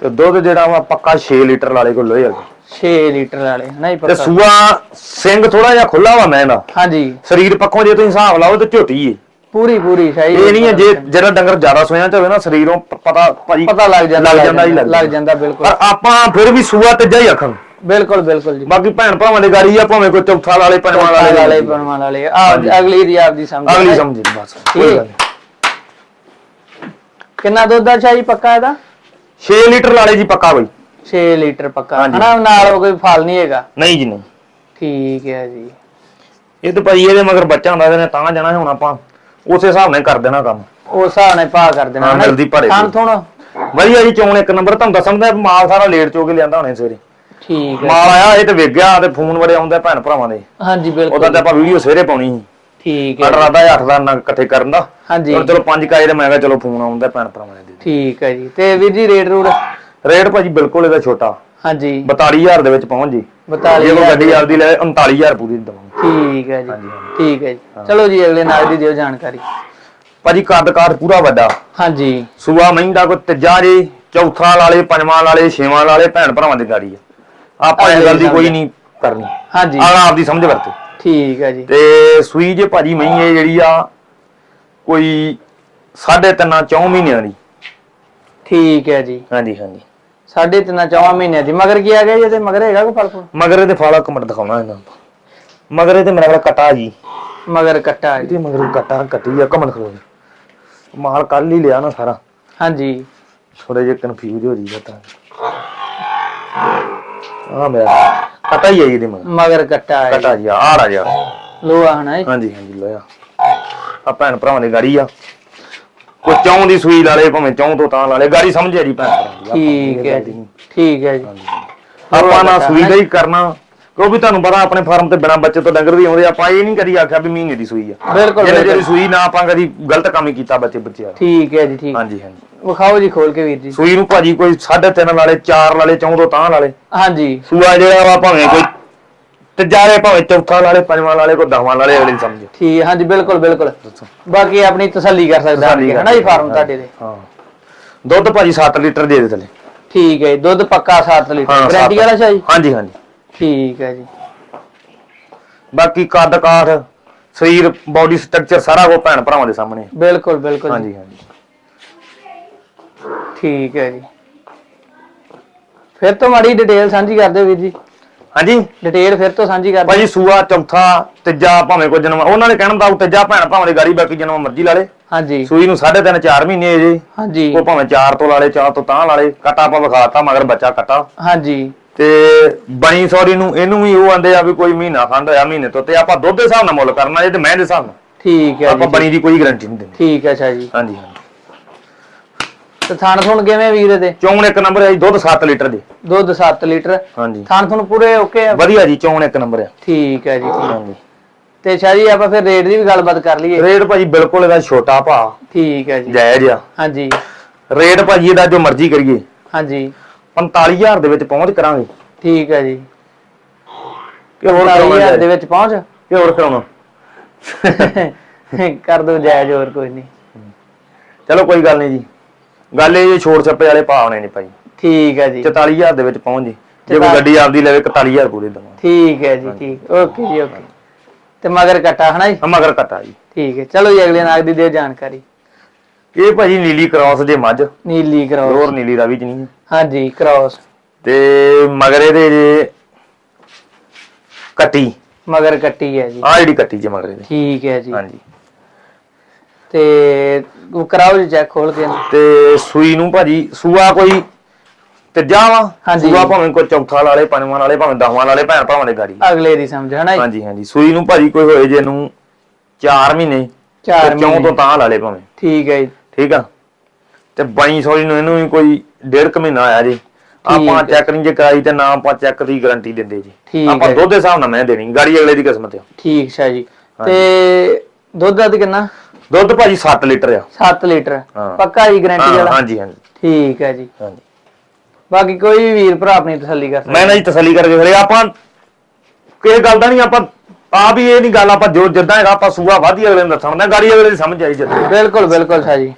ਤੇ ਦੁੱਧ ਜਿਹੜਾ ਵਾ ਪੱਕਾ 6 ਲੀਟਰ ਲਾਲੇ ਕੋਲ ਲੋਏ 6 ਲੀਟਰ ਵਾਲੇ ਨਹੀਂ ਤੇ ਪਤਾ ਸੂਆ ਸਿੰਘ ਥੋੜਾ ਜਿਹਾ ਖੁੱਲਾ ਵਾ ਮੈਂ ਦਾ ਹਾਂਜੀ। ਸਰੀਰ ਪੱਖੋਂ ਜੇ ਤੁਸੀਂ ਹਿਸਾਬ ਲਾਓ ਤੇ ਝੋਟੀ ਏ। ਪੂਰੀ ਪੂਰੀ ਸਹੀ ਇਹ ਨਹੀਂ ਹੈ ਜੇ ਜਿਹੜਾ ਡੰਗਰ ਜ਼ਿਆਦਾ ਸੋਇਆ ਚ ਹੋਵੇ ਨਾ ਸਰੀਰੋਂ ਪ- ਪਤਾ ਭਾਜੀ ਪਤਾ ਲੱਗ ਜਾਂਦਾ ਲੱਗ ਜਾਂਦਾ ਹੀ ਲੱਗ ਜਾਂਦਾ। ਬਿਲਕੁਲ। ਪਰ ਆਪਾਂ ਫਿਰ ਵੀ ਸੂਆ ਤੀਜਾ ਹੀ ਆਖਣ ਬਿਲਕੁਲ ਬਿਲਕੁਲ ਜੀ। ਬਾਕੀ ਭੈਣ ਭਰਾਵਾਂ ਦੀ ਗਾੜੀ ਆ ਭਾਵੇਂ ਕੋਈ ਚੌਥਾ ਵਾਲੇ ਪੰਜਵਾਂ ਵਾਲੇ ਵਾਲੇ ਵਾਲੇ ਆ ਅਗਲੀ ਦੀ ਆਪਦੀ ਸਮਝ ਅਗਲੀ ਸਮਝੀ ਬਸ ਕੋਈ ਗੱਲ ਕਿੰਨਾ ਦੁੱਧ ਆ ਸ਼ਾਹੀ ਪੱਕਾ ਇਹਦਾ? 6 ਲੀਟਰ ਲਾਲੇ ਜੀ ਪੱਕਾ ਬਈ। 6 ਲੀਟਰ ਪੱਕਾ। ਹਾਂਜੀ। ਹਨਾ ਨਾਲ ਕੋਈ ਫਲ ਨਹੀਂ ਹੈਗਾ। ਨਹੀਂ ਜੀ ਨਹੀਂ। ਠੀਕ ਹੈ ਜੀ। ਇਹ ਤਾਂ ਭਾਈ ਇਹਦੇ ਮਗਰ ਬੱਚਾ ਹੁੰਦਾ ਇਹਨੇ ਤਾਂ ਜਾਣਾ ਹੁਣ ਆਪਾਂ। ਉਸੇ ਹਿਸਾਬ ਨਾਲ ਕਰ ਦੇਣਾ ਕੰਮ। ਉਸ ਹਿਸਾਬ ਨਾਲ ਭਾਅ ਕਰ ਦੇਣਾ ਹਾਂ, ਹਨਾ? ਮਿਲਦੀ ਭਾਰੇ ਦੀ। ਥੁਣ ਵਧੀਆ ਜੀ ਚੋਣ ਇੱਕ ਨੰਬਰ। ਤੁਹਾਨੂੰ ਦੱਸਣ ਦਾ ਮਾਲ ਸਾਰਾ ਲੇਟ ਚੋ ਕੇ ਲਿਆਂਦਾ ਹੁਣੇ ਸਵੇਰੇ। ਠੀਕ ਹੈ। ਮਾਲ ਆਇਆ ਇਹ ਤੇ ਵੇਖ ਗਿਆ ਤੇ ਫੋਨ ਬੜੇ ਆਉਂਦੇ ਭੈਣ ਭਰਾਵਾਂ ਦੇ। ਹਾਂਜੀ ਉਹਦਾ ਬਿਲਕੁਲ ਤੇ ਆਪਾਂ ਵੀਡੀਓ ਸਵੇਰੇ ਪਾਉਣੀ ਸੀ। ਠੀਕ ਹੈ। ਆਰਡਰ ਆਦਾ 8 ਦਾ ਨਗ ਇਕੱਠੇ ਕਰਨ ਦਾ। ਹਾਂਜੀ। ਚਲੋ ਪੰਜ ਤੇ ਮੈਂ ਕਿਹਾ ਚਲੋ ਫੋਨ ਆਉਂਦਾ ਭੈਣ ਭਰਾਵਾਂ ਦੇ। ਠੀਕ ਹੈ ਜੀ। ਤੇ ਵੀਰ ਜੀ ਰੇਟ ਰੂਟ? ਰੇਟ ਭਾਜੀ ਬਿਲਕੁਲ ਇਹਦਾ ਛੋਟਾ। ਹਾਂਜੀ। 42000 ਦੇ ਵਿੱਚ ਪਹੁੰਚ ਜੀ। 42 ਜੇ ਕੋਈ ਗੱਡੀ ਆਪਦੀ ਲੈ 39000 ਪੂਰੀ ਦਵਾਂਗੇ। ਠੀਕ ਹੈ ਜੀ। ਠੀਕ ਹੈ ਜੀ। ਚਲੋ ਜੀ ਅਗਲੇ ਨਾਲ ਦੀ ਦਿਓ ਜਾਣਕਾਰੀ। ਭਾਜੀ ਕੱਦ-ਕਾਰ ਪੂਰਾ ਵੱਡਾ। ਹਾਂਜੀ। ਸੂਆ ਮਹਿੰਦਾ ਕੋ ਤੀਜਾ ਜੀ ਚੌਥਾ ਲਾਲੇ ਪੰਜਵਾਂ ਲਾਲੇ ਛੇਵਾਂ ਲਾਲੇ ਭੈਣ ਭਰਾਵਾਂ ਦੀ ਗਾੜੀ ਆ। ਆਪਾਂ ਇਹ ਗੱਲ ਦੀ ਕੋਈ ਨਹੀਂ ਕਰਨੀ। ਹਾਂਜੀ। ਆਲਾ ਆਪਦੀ ਸਮਝ ਵਰਤੇ। ਠੀਕ ਹੈ ਜੀ। ਤੇ ਸੂਈ ਜੇ ਭਾਜੀ ਮਹੀਂ ਇਹ ਜਿਹੜੀ ਆ ਕੋਈ ਸਾਢੇ ਤਿੰਨਾਂ ਚੌਂ ਮਹੀਨਿਆਂ ਦੀ। ਠੀਕ ਹੈ ਜੀ। ਹਾਂਜੀ ਹਾਂਜੀ। ਸਾਢੇ ਤਿੰਨਾਂ ਚੌਵਾਂ ਮਹੀਨਿਆਂ ਦੀ। ਮਗਰ ਕੀ ਆ ਗਿਆ ਜੀ ਮਗਰ ਹੈਗਾ ਕੋਈ ਫਲ ਫੁਲ ਮਗਰ ਇਹਦੇ ਫਾਲਾ ਕਮਟ ਦਿਖਾਉਣਾ ਇਹਨਾਂ ਨੂੰ ਮਗਰ ਇਹਦੇ ਮੇਰਾ ਕਟਾ ਜੀ। ਮਗਰ ਕੱਟਾ ਜੀ। ਇਹਦੇ ਮਗਰ ਕਟਾ ਕੱਟੀ ਆ ਕਮਣ ਖਲੋ ਮਾਲ ਕੱਲ ਹੀ ਲਿਆ ਨਾ ਸਾਰਾ। ਹਾਂਜੀ। ਥੋੜੇ ਜਿਹਾ ਕਨਫਿਊਜ਼ ਹੋ ਰਹੀ ਹੈ ਤਾਂ। ਆ ਮੇਰਾ ਕਟਾ ਹੀ ਹੈ ਜੀ ਇਹਦੇ ਮਗਰ। ਮਗਰ ਕੱਟਾ ਹੈ ਕਟਾ ਜੀ ਆੜ ਆ ਜਾ ਲੋਹਾ ਹਨਾ ਹਾਂਜੀ ਹਾਂਜੀ ਲੋਇਆ ਆ ਭੈਣ ਭਰਾਵਾਂ ਦੀ ਗਾੜੀ ਆ। ਕੋਈ ਚੌਂ ਦੀ ਸੂਈ ਲਾਲੇ ਭਾਵੇਂ ਚੌਂ ਤੋਂ ਤਾਂ ਲਾਲੇ ਗਾੜੀ ਸਮਝਿਆ ਜੀ ਭੈਣ ਠੀਕ ਹੈ ਜੀ ਠੀਕ ਹੈ ਜੀ। ਆਪਾਂ ਨਾ ਸੂਈ ਦਾ ਹੀ ਕਰਨਾ ਕਿਉਂ ਵੀ ਤੁਹਾਨੂੰ ਪਤਾ ਆਪਣੇ ਫਾਰਮ ਤੇ ਬਿਨਾ ਬੱਚੇ ਤੋਂ ਡੰਗਰ ਵੀ ਆਉਂਦੇ ਆਪਾਂ ਇਹ ਨਹੀਂ ਕਦੀ ਆਖਿਆ ਵੀ ਮਹੀਨੇ ਦੀ ਸੂਈ ਆ। ਬਿਲਕੁਲ ਜਿਹੜੇ। ਜਿਹੜੀ ਸੂਈ ਨਾ ਆਪਾਂ ਕਦੀ ਗਲਤ ਕੰਮ ਹੀ ਕੀਤਾ ਬੱਚੇ ਬੱਚੇ ਵਾਲਾ। ਠੀਕ ਹੈ ਜੀ ਠੀਕ। ਹਾਂਜੀ ਹਾਂਜੀ। ਵਿਖਾਓ ਜੀ ਖੋਲ ਕੇ ਵੀਰ ਜੀ। ਸੂਈ ਨੂੰ ਭਾਜੀ ਕੋਈ 3.5 ਲਾਲੇ 4 ਲਾਲੇ ਚੌਂ ਤੋਂ ਤਾਂ ਲਾਲੇ ਹਾਂਜੀ। ਸੂਆ ਜਿਹੜਾ ਵਾ ਭਾਵੇਂ ਕੋਈ ਤਜਾਰੇ ਭਾਵੇਂ ਚੌਥਾ ਲਾਲੇ ਪੰਜਵਾਂ ਲਾਲੇ ਕੋਈ ਦਸਵਾਂ ਲਾਲੇ ਅਗਲੇ ਸਮਝੇ। ਠੀਕ ਹਾਂਜੀ ਬਿਲਕੁਲ ਬਿਲਕੁਲ। ਬਾਕੀ ਆਪਣੀ ਤਸੱਲੀ ਕਰ ਸਕਦਾ ਤਸੱਲੀ ਹੈ। ਨਾ ਜੀ ਫਾਰਮ। ਤੁਹਾਡੇ ਦੇ। ਹਾਂ। ਦੁੱਧ ਭਾਜੀ 7 ਲੀਟਰ ਦੇ ਦੇ ਥਲੇ। ਠੀਕ ਹੈ ਦੁੱਧ ਪੱਕਾ 7 ਲੀਟਰ। ਗਾਰੰਟੀ। ਵਾਲਾ ਸ਼ਾਹ? ਜੀ ਹਾਂਜੀ ਹਾਂਜੀ। ਠੀਕ ਹੈ ਜੀ। ਬਾਕੀ ਕੱਦ ਕਾਠ ਸਰੀਰ ਬਾਡੀ ਸਟਰਕਚਰ ਸਾਰਾ ਕੁਝ ਭੈਣ ਭਰਾਵਾਂ ਦੇ ਸਾਹਮਣੇ। ਬਿਲਕੁਲ ਬਿਲਕੁਲ। ਹਾਂਜੀ ਹਾਂਜੀ। ਠੀਕ ਹੈ ਜੀ। ਫਿਰ ਤੋਂ ਮਾੜੀ ਡਿਟੇਲ ਸਾਂਝੀ ਕਰ ਦਿਓ ਵੀਰ ਜੀ। ਹਾਂਜੀ। ਡਿਟੇਲ ਫਿਰ ਤੋਂ ਸਾਂਝੀ ਕਰ ਭਾਜੀ ਸੂਆ ਚੌਥਾ ਤੀਜਾ ਭਾਵੇਂ ਕੋਈ ਜਨਮ ਉਹਨਾਂ ਨੇ ਕਹਿਣ ਦਾ ਤੀਜਾ ਭੈਣ ਭਾਵੇਂ ਦੀ ਗਾੜੀ ਬਾਕੀ ਜਨਮ ਮਰਜ਼ੀ ਲਾ ਲੇ। ਹਾਂਜੀ। ਸੂਈ ਨੂੰ 3.5 4 ਮਹੀਨੇ ਜੇ। ਹਾਂਜੀ। ਉਹ ਭਾਵੇਂ 4 ਤੋਂ ਲਾ ਲੇ 4 ਤੋਂ ਤਾਂ ਲਾ ਲੇ। ਕਟਾ ਆਪਾਂ ਵਿਖਾਤਾ ਮਗਰ ਬੱਚਾ ਕਟਾ। ਹਾਂਜੀ। ਤੇ ਬਣੀ ਸੌਰੀ ਨੂੰ ਇਹਨੂੰ ਵੀ ਉਹ ਆਂਦੇ ਆ ਵੀ ਕੋਈ ਮਹੀਨਾ ਖੰਡ ਹੋਇਆ ਮਹੀਨੇ ਤੋਂ ਤੇ ਆਪਾਂ ਦੁੱਧ ਦੇ ਹਿਸਾਬ ਨਾਲ ਮੁੱਲ ਕਰਨਾ ਜੇ ਤੇ ਮੈਂ ਦੇ ਹਿਸਾਬ ਨਾਲ। ਠੀਕ ਹੈ ਆਪਾਂ ਬਣੀ ਦੀ ਕੋਈ ਗਾਰੰਟੀ ਨਹੀਂ ਦਿੰਦੇ। ਠੀਕ ਹੈ ਸ਼ਾਹ ਜੀ। ਹਾਂਜੀ। ਤੇ ਥਾਣ ਥੁਣ ਕਿਵੇਂ ਵੀਰ ਦੇ ਚੌਣ ਇੱਕ ਨੰਬਰ ਹੈ ਜੀ ਦੁੱਧ 7 ਲੀਟਰ ਦੇ। ਦੁੱਧ 7 ਲੀਟਰ। ਹਾਂਜੀ। ਥਾਣ ਥੁਣ ਪੂਰੇ ਓਕੇ ਆ? ਵਧੀਆ ਜੀ ਚੌਣ ਇੱਕ ਨੰਬਰ ਆ। ਠੀਕ ਹੈ ਜੀ। ਹਾਂਜੀ। ਤੇ ਸ਼ਾਹ ਜੀ ਆਪਾਂ ਫਿਰ ਰੇਟ ਦੀ ਵੀ ਗੱਲਬਾਤ ਕਰ ਲਈਏ। ਰੇਟ ਭਾਜੀ ਬਿਲਕੁਲ ਇਹਦਾ ਛੋਟਾ ਭਾ। ਠੀਕ ਹੈ ਜੀ। ਜਾਇਜ਼ ਆ। ਹਾਂਜੀ। ਰੇਟ ਭਾਜੀ ਇਹਦਾ ਜੋ ਮਰਜ਼ੀ ਕਰੀਏ। ਹਾਂਜੀ। 45000 ਦੇ ਵਿੱਚ ਪਹੁੰਚ ਕਰਾਂਗੇ। ਠੀਕ ਹੈ ਜੀ। ਕਿ ਹੋਰ ਕਰਾਉਣਾ 40000 ਦੇ? ਵਿੱਚ ਪਹੁੰਚ? ਕਿ ਹੋਰ ਕਰਾਉਣਾ? ਕਰ ਦੋ ਜਾਇਜ਼ ਹੋਰ ਕੋਈ ਨਹੀਂ। ਚਲੋ ਕੋਈ ਗੱਲ ਨਹੀਂ ਜੀ। ਗੱਲ ਇਹ ਛੋੜ ਛੱਪੇ ਵਾਲੇ ਭਾਅ ਹੋਣੇ ਨਹੀਂ ਭਾਈ। ਠੀਕ ਹੈ ਜੀ। 44000 ਦੇ ਵਿੱਚ ਪਹੁੰਚ ਜੀ। ਜੇ ਕੋਈ ਗੱਡੀ ਆਪਦੀ ਲਵੇ 41000 ਪੂਰੇ ਦਵਾਂਗੇ। ਠੀਕ ਹੈ ਜੀ ਠੀਕ। ਓਕੇ ਜੀ ਓਕੇ। ਤੇ ਮਗਰ ਕੱਟਾ ਹਨਾ ਜੀ? ਮਗਰ ਕਟਾ ਜੀ। ਠੀਕ ਹੈ। ਚਲੋ ਜੀ ਅਗਲੇ ਨਾਗ ਦੀ ਦਿਓ ਜਾਣਕਾਰੀ। ਇਹ ਭਾਜੀ ਨੀਲੀ ਕ੍ਰਾਸ ਜੇ ਮੱਝ। ਨੀਲੀ ਕਰਾਓ ਹੋਰ ਨੀਲੀ ਰਾਵੀ ਚ ਨਹੀਂ ਹੈ। ਹਾਂਜੀ ਕ੍ਰਾਸ। ਤੇ ਮਗਰ ਇਹਦੇ ਜੇ ਕੱਟੀ। ਮਗਰ ਕੱਟੀ ਹੈ ਜੀ। ਆ ਜਿਹੜੀ ਕੱਟੀ ਜੇ ਮਗਰ ਇਹਦੇ। ਠੀਕ ਹੈ ਜੀ। ਹਾਂਜੀ। ਤੇ ਉਹ ਕਰਾਓ ਜੀ ਚੈੱਕ ਖੋਲ ਕੇ। ਤੇ ਸੂਈ ਨੂੰ ਭਾਜੀ ਸੂਆ ਕੋਈ ਤੀਜਾ ਵਾ ਹਾਂਜੀ। ਸੂਆ ਭਾਵੇਂ ਕੋਈ ਚੌਥਾ ਲਾਲੇ ਪੰਜਵਾਂ ਲਾਲੇ ਭਾਵੇਂ ਦਸਵਾਂ ਲਾਲੇ ਭੈਣ ਭਾਵਾਂ ਦੇ ਗਾੜੀ। ਅਗਲੇ ਦੀ ਸਮਝ ਹਨਾ ਜੀ? ਹਾਂਜੀ ਹਾਂਜੀ। ਸੂਈ ਨੂੰ ਭਾਜੀ ਕੋਈ ਹੋਏ ਜੇ ਨੂੰ 4 ਮਹੀਨੇ ਚਾਰ ਤੇ ਚੌਂ ਮਹੀਨੇ। ਤੋਂ ਤਾਂ ਲਾਲੇ ਭਾਵੇਂ। ਠੀਕ ਹੈ ਜੀ। ਠੀਕ ਆ? ਤੇ ਬਾਈ ਸੌਰੀ ਨੂੰ ਇਹਨੂੰ ਵੀ ਕੋਈ ਡੇਢ ਕੁ ਮਹੀਨਾ ਆਇਆ ਜੀ। ਆਪਾਂ ਹੈ। ਚੈੱਕ ਨਹੀਂ ਜੇ ਕਰਾਈ ਤੇ ਨਾ ਆਪਾਂ ਚੈੱਕ ਦੀ ਗਾਰੰਟੀ ਦਿੰਦੇ ਜੀ। ਠੀਕ ਆਪਾਂ ਹੈ। ਦੁੱਧ ਦੇ ਹਿਸਾਬ ਨਾਲ ਮੈਂ ਦੇਣੀ ਗਾੜੀ ਅਗਲੇ ਦੀ ਕਿਸਮਤ ਆ। ਠੀਕ ਸ਼ਾ ਜੀ। ਤੇ ਦੁੱਧ ਦਾ ਕਿੰਨਾ? ਦੁੱਧ ਭਾਜੀ 7 ਲੀਟਰ ਆ। 7 ਲੀਟਰ। ਹਾਂ। ਪੱਕਾ ਜੀ ਗਾਰੰਟੀ ਹਾਂ, ਵਾਲਾ? ਹਾਂਜੀ ਹਾਂਜੀ। ਠੀਕ ਹੈ ਜੀ। ਹਾਂਜੀ। ਬਾਕੀ ਕੋਈ ਵੀ ਵੀਰ ਭਰਾ ਆਪਣੀ ਤਸੱਲੀ ਕਰ ਸਕਦਾ ਮੈਂ ਨਾ ਜੀ ਤਸੱਲੀ ਕਰਕੇ ਖੜੇ ਆਪਾਂ ਕਿਸੇ ਗੱਲ ਦਾ ਨਹੀਂ ਆਪਾਂ ਆਪ ਹੀ ਇਹ ਨਹੀਂ ਗੱਲ ਆਪਾਂ ਜੋ ਜਿੱਦਾਂ ਹੈਗਾ ਆਪਾਂ ਸੂਆ ਵਾਧੀ ਅਗਲੇ ਨੂੰ ਦੱਸਣਾ। ਗਾੜੀ ਅਗਲੇ ਦੀ ਸਮਝ ਆਈ ਜਿੱਦਾਂ। ਬਿਲਕੁਲ ਬਿਲਕੁਲ ਸ਼ਾ ਜੀ।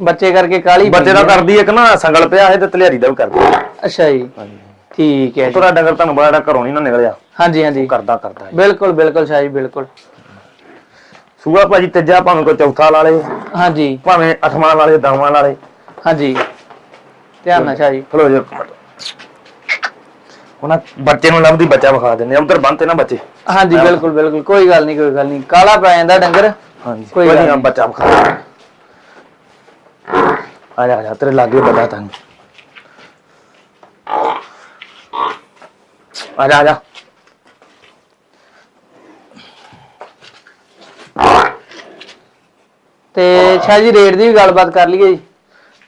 ਬੱਚੇ ਕਰਕੇ ਕਾਲੀ ਬੱਚੇ ਦਾ ਕਰਦੀ ਇੱਕ ਨਾ ਸੰਗਲ ਪਿਆ ਹੈ ਤੇ ਤਲਿਆਰੀ ਦਾ ਵੀ ਕਰਦੀ ਅੱਛਾ ਜੀ। ਹਾਂਜੀ। ਠੀਕ ਹੈ ਜੀ। ਥੋੜਾ ਡੰਗਰ ਤੁਹਾਨੂੰ ਬੜਾ ਜਿਹੜਾ ਘਰੋਂ ਨਹੀਂ ਨਾ ਨਿਕਲਿਆ। ਹਾਂਜੀ ਹਾਂਜੀ। ਕਰਦਾ ਕਰਦਾ ਹੈ ਬਿਲਕੁਲ ਬਿਲਕੁਲ ਸ਼ਾ ਜੀ ਬਿਲਕੁਲ। ਸੂਆ ਭਾਜੀ ਤੀਜਾ ਭਾਵੇਂ ਕੋਈ ਚੌਥਾ ਲਾ ਲੇ ਹਾਂਜੀ। ਭਾਵੇਂ ਅੱਠਵਾਂ ਲਾ ਲੇ ਦਸਵਾਂ ਲਾ ਲੇ ਹਾਂਜੀ। ਧਿਆਨ ਨਾਲ ਸ਼ਾ ਜੀ ਖਲੋ ਜਾ ਉਹਨਾਂ ਬੱਚੇ ਨੂੰ ਲੱਭਦੀ ਬੱਚਾ ਵਿਖਾ ਦਿੰਦੇ ਉਧਰ ਬੰਨਤੇ ਨਾ ਬੱਚੇ। ਹਾਂਜੀ ਬਿਲਕੁਲ ਬਿਲਕੁਲ। ਕੋਈ ਗੱਲ ਨਹੀਂ ਕੋਈ ਗੱਲ ਨਹੀਂ। ਕਾਲਾ ਪੈ ਜਾਂਦਾ ਡੰਗਰ। ਹਾਂਜੀ। ਕੋਈ ਕੋਈ ਗੱਲ ਨਹੀਂ ਨਹੀਂ। ਬੱਚਾ ਵਿਖਾ। ਆ ਜਾ ਆ ਜਾ ਤੇਰੇ ਲਾਗੇ ਬੱਚਾ ਤਾਂ ਆ ਜਾ ਆ ਜਾ ਤੇ ਸ਼ਾਹ ਜੀ ਰੇਟ ਦੀ ਵੀ ਗੱਲਬਾਤ ਕਰ ਲਈਏ ਜੀ।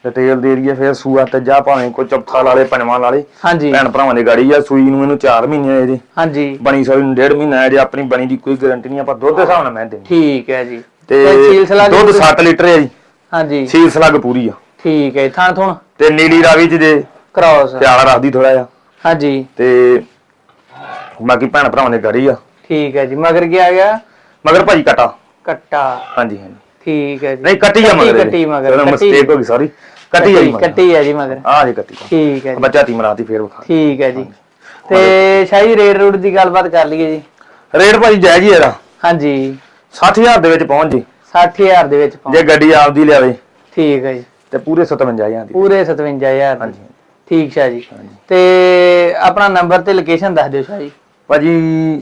ਡਿਟੇਲ ਦੇ ਏਰੀਆ ਫੇਰ ਸੂਆ ਤੇ ਜਾ ਭਾਵੇਂ ਕੋਈ ਚੌਥਾ ਲਾ ਲੇ ਪੰਜਵਾਂ ਲਾ ਲੇ। ਹਾਂਜੀ। ਭੈਣ ਭਰਾਵਾਂ ਦੀ ਗਾੜੀ ਆ ਸੂਈ ਨੂੰ ਇਹਨੂੰ 4 ਮਹੀਨੇ ਆਏ ਜੀ ਹਾਂਜੀ। ਬਣੀ ਸੋਈ ਨੂੰ ਡੇਢ ਮਹੀਨਾ ਆਇਆ ਜੀ ਆਪਣੀ ਬਣੀ ਦੀ ਕੋਈ ਗਾਰੰਟੀ ਨਹੀਂ ਆਪਾਂ ਦੁੱਧ ਦੇ ਹਿਸਾਬ ਨਾਲ ਮੈਂ ਦੇਣੀ ਠੀਕ ਹੈ ਜੀ। ਤੇ ਦੁੱਧ ਪੂਰੀ- 7 ਲੀਟਰ ਹੈ ਜੀ। ਹਾਂਜੀ। ਸੀਲ ਸਲੱਗ ਪੂਰੀ ਆ। ਠੀਕ ਹੈ ਥਾਣ ਥੁਣ ਤੇ ਨੀਲੀ ਰਾਵੀ ਚ ਜੇ ਕ੍ਰਾਸ ਪਿਆਲਾ ਰੱਖਦੀ ਥੋੜਾ ਜਿਹਾ। ਹਾਂਜੀ। ਤੇ ਬਾਕੀ ਭੈਣ ਭਰਾਵਾਂ ਦੀ ਗਾੜੀ ਆ। ਠੀਕ ਹੈ ਜੀ ਮਗਰ ਕੀ ਆ ਗਿਆ? ਮਗਰ ਭਾਜੀ ਕਟਾ। ਕੱਟਾ। ਹਾਂਜੀ ਹਾਂਜੀ। ਠੀਕ ਹੈ ਜੀ। ਨਹੀਂ ਕੱਟੀ ਆ ਮਗਰ ਕੱਟੀ ਮਗਰ ਮਿਸਟੇਕ ਹੋ ਗਈ ਸੌਰੀ ਕੱਟੀ ਆ ਜੀ ਕੱਟੀ ਹੈ ਜੀ ਮਗਰ। ਆ ਜੀ ਕੱਟੀ। ਆ। ਠੀਕ ਹੈ ਜੀ। ਬੱਚਾ ਤੀ ਮਰਾਤੀ ਫੇਰ ਵਿਖਾ ਠੀਕ ਹੈ ਜੀ। ਤੇ ਸ਼ਾਹੀ ਰੇਟ ਰੂਟ ਦੀ ਗੱਲਬਾਤ ਕਰ ਲਈਏ ਜੀ। ਰੇਟ ਭਾਜੀ ਜਾਇਜ਼ ਹੀ ਇਹਦਾ। ਹਾਂਜੀ। 60000 ਦੇ ਵਿੱਚ ਪਹੁੰਚ ਜੀ। 60000 ਦੇ ਵਿੱਚ ਪਹੁੰਚ। ਜੇ ਗੱਡੀ ਆਪਦੀ ਲਿਆਵੇ। ਠੀਕ ਹੈ ਜੀ। ਤੇ ਪੂਰੇ 57000 ਦੀ। ਪੂਰੇ 57000 ਦੀ। ਹਾਂਜੀ। ਠੀਕ ਸ਼ਾਹ ਜੀ। ਤੇ ਆਪਣਾ ਨੰਬਰ ਤੇ ਲੋਕੇਸ਼ਨ ਦੱਸ ਦਿਓ ਸ਼ਾਹ ਜੀ। ਭਾਜੀ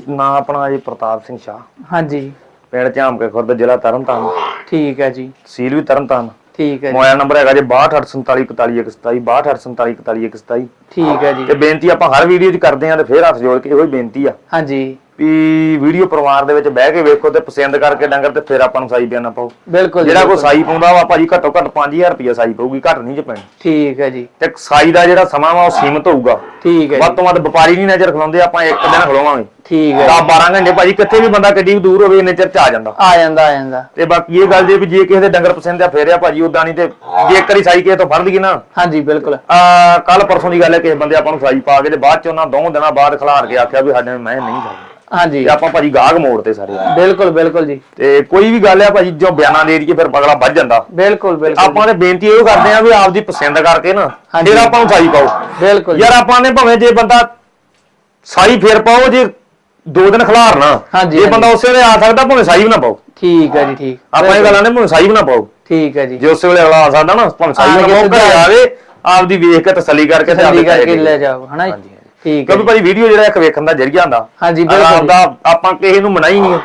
ਨਾਂ ਆਪਣਾ ਜੀ ਪ੍ਰਤਾਪ ਸਿੰਘ ਸ਼ਾਹ। ਹਾਂਜੀ। ਪਿੰਡ ਝਾਮ ਕੇ ਖੁਰਦ ਜ਼ਿਲ੍ਹਾ ਤਰਨਤਾਰਨ। ਠੀਕ ਹੈ ਜੀ। ਸੀਲ ਵੀ ਤਰਨਤਾਰਨ। ਠੀਕ ਹੈ ਜੀ। ਮੋਬਾਈਲ ਨੰਬਰ ਹੈਗਾ ਜੀ 62474127 62474127 ਠੀਕ ਹੈ ਜੀ। ਤੇ ਬੇਨਤੀ ਆਪਾਂ ਹਰ ਵੀਡੀਓ 'ਚ ਕਰਦੇ ਆਂ ਤੇ ਫੇਰ ਹੱਥ ਜੋੜ ਕੇ ਇਹੋ ਹੀ ਬੇਨਤੀ ਆ। ਹਾਂਜੀ। ਵੀ ਵੀਡੀਓ ਪਰਿਵਾਰ ਦੇ ਵਿੱਚ ਬਹਿ ਕੇ ਵੇਖੋ ਤੇ ਪਸੰਦ ਕਰਕੇ ਡੰਗਰ ਤੇ ਫਿਰ ਆਪਾਂ ਨੂੰ ਸਾਈ ਬਿਆਨਾ ਪਾਓ ਬਿਲਕੁਲ ਜੀ, ਜਿਹੜਾ ਕੋਈ ਬਿਲਕੁਲ। ਸਾਈ ਪਾਉਂਦਾ ਵਾ ਭਾਜੀ ਘੱਟੋ ਘੱਟ 5000 ਰੁਪਇਆ ਸਾਈ ਪਊਗੀ ਘੱਟ ਨਹੀਂ ਚ ਪੈਣੀ ਠੀਕ ਹੈ ਜੀ। ਤੇ ਸਾਈ ਦਾ ਜਿਹੜਾ ਸਮਾਂ ਵਾ ਉਹ ਸੀਮਤ ਹੋਊਗਾ। ਠੀਕ ਹੈ ਵੱਧ ਜੀ ਤੋਂ ਵੱਧ ਵਪਾਰੀ ਨਹੀਂ ਨਜ਼ਰ ਖਲਾਉਂਦੇ ਆਪਾਂ ਇੱਕ ਦਿਨ ਖਲਾਵਾਂਗੇ। ਠੀਕ ਹੈ। 10 12 ਘੰਟੇ ਭਾਜੀ ਕਿੱਥੇ ਵੀ ਬੰਦਾ ਕਿੱਡੀ ਵੀ ਦੂਰ ਹੋਵੇ ਇੰਨੇ ਚਿਰ ਚ ਆ ਜਾਂਦਾ। ਆ ਜਾਂਦਾ ਆ ਜਾਂਦਾ। ਤੇ ਬਾਕੀ ਇਹ ਗੱਲ ਜੇ ਵੀ ਜੇ ਕਿਸੇ ਦੇ ਡੰਗਰ ਪਸੰਦ ਆ ਫੇਰ ਆ ਭਾਜੀ ਉਦਾਂ ਨਹੀਂ ਤੇ ਜੇ ਇੱਕ ਵਾਰੀ ਸਾਈ ਕਿਸੇ ਤੋਂ ਫੜ ਲਈਏ ਨਾ ਹਾਂਜੀ ਬਿਲਕੁਲ। ਆ ਕੱਲ ਪਰਸੋਂ ਦੀ ਗੱਲ ਹੈ ਕਿਸੇ ਬੰਦੇ ਆਪਾਂ ਨੂੰ ਸਾਈ ਪਾ ਕੇ ਤੇ ਬਾਅਦ ਚ ਉਹਨਾਂ ਦੋ ਦਿਨਾਂ ਬਾਅਦ ਖਿਲਾਰ ਕੇ ਆਖਿਆ ਵੀ ਸਾਡੇ ਮੈਂ ਨਹੀਂ ਜਾਣਾ ਹਾਂਜੀ। ਤੇ ਆਪਾਂ ਭਾਜੀ ਗਾਹਕ ਮੋੜ ਤੇ ਸਾਰੇ ਬਿਲਕੁਲ ਬਿਲਕੁਲ ਜੀ। ਤੇ ਕੋਈ ਵੀ ਗੱਲ ਹੈ ਭਾਜੀ ਜੋ ਬਿਆਨਾਂ ਦੇ ਦਈਏ ਫਿਰ ਪਗਲਾ ਵੱਜ ਜਾਂਦਾ। ਬਿਲਕੁਲ ਬਿਲਕੁਲ। ਆਪਾਂ ਤੇ ਬੇਨਤੀ ਇਹ ਕਰਦੇ ਆ ਵੀ ਆਪਦੀ ਪਸੰਦ ਕਰਕੇ ਨਾ। ਫਿਰ ਆਪਾਂ ਨੂੰ ਸਾਈ ਪਾਓ। ਬਿਲਕੁਲ ਯਾਰ ਆਪਾਂ ਨੇ ਭਾਵੇਂ ਜੇ ਬੰਦਾ ਸਾਈ ਫੇਰ ਪਾਓ ਜੇ ਦੋ ਦਿਨ ਖਿਲਾਰਨਾ ਜੇ। ਬੰਦਾ ਉਸੇ ਵੇਲੇ ਆ ਸਕਦਾ ਭਾਵੇਂ ਸਾਈ ਵੀ ਨਾ ਪਾਓ। ਠੀਕ ਹੈ ਜੀ ਠੀਕ। ਆਪਾਂ ਇਹ ਗੱਲਾਂ ਨੇ ਭਾਵੇਂ ਸਾਈ ਵੀ ਨਾ ਪਾਓ। ਠੀਕ ਹੈ ਜੀ। ਜੇ ਉਸੇ ਵੇਲੇ ਅਗਲਾ ਆ ਸਕਦਾ ਨਾ ਭਾਵੇਂ ਸਾਈ ਆ ਨਾ ਪਾਓ ਘਰੇ ਆਵੇ ਆਪਦੀ ਵੇਖ ਕੇ ਤਸੱਲੀ ਕਰਕੇ ਤੇ ਆਪਦੇ ਕਰਕੇ ਲੈ ਜਾਓ ਹਨਾ ਜੀ। ਠੀਕ ਹੈ। ਕਿਉਂਕਿ ਭਾਜੀ ਵੀਡੀਓ ਜਿਹੜਾ ਇੱਕ ਵੇਖਣ ਦਾ ਜਰੀਆ ਹੁੰਦਾ। ਹਾਂਜੀ, ਬਿਲਕੁਲ। ਆਪਾਂ ਕਿਸੇ ਨੂੰ ਮਨਾਈ ਨਹੀਂ